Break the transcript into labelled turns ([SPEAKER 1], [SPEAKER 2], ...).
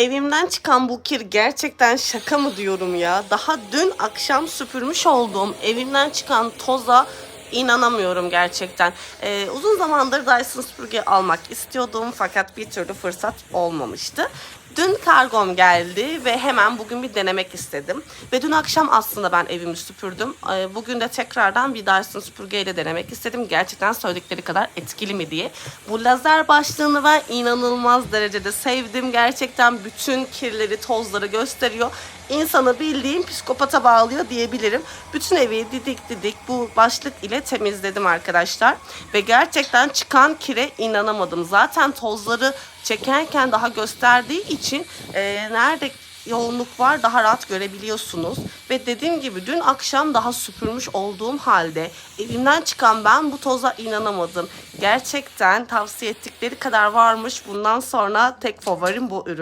[SPEAKER 1] Evimden çıkan bu kir gerçekten şaka mı diyorum ya. Daha dün akşam süpürmüş olduğum evimden çıkan toza inanamıyorum gerçekten. Ee, uzun zamandır Dyson süpürge almak istiyordum fakat bir türlü fırsat olmamıştı. Dün kargom geldi ve hemen bugün bir denemek istedim. Ve dün akşam aslında ben evimi süpürdüm. Ee, Bugün de tekrardan bir Dyson süpürgeyle denemek istedim. Gerçekten söyledikleri kadar etkili mi diye. Bu lazer başlığını ben inanılmaz derecede sevdim. Gerçekten bütün kirleri, tozları gösteriyor. İnsanı bildiğim psikopata bağlıyor diyebilirim. Bütün evi didik didik bu başlık ile temizledim arkadaşlar. Ve gerçekten çıkan kire inanamadım. Zaten tozları çekerken daha gösterdiği için e, nerede yoğunluk var daha rahat görebiliyorsunuz. Ve dediğim gibi dün akşam daha süpürmüş olduğum halde evimden çıkan ben bu toza inanamadım. Gerçekten tavsiye ettikleri kadar varmış. Bundan sonra tek favorim bu ürün.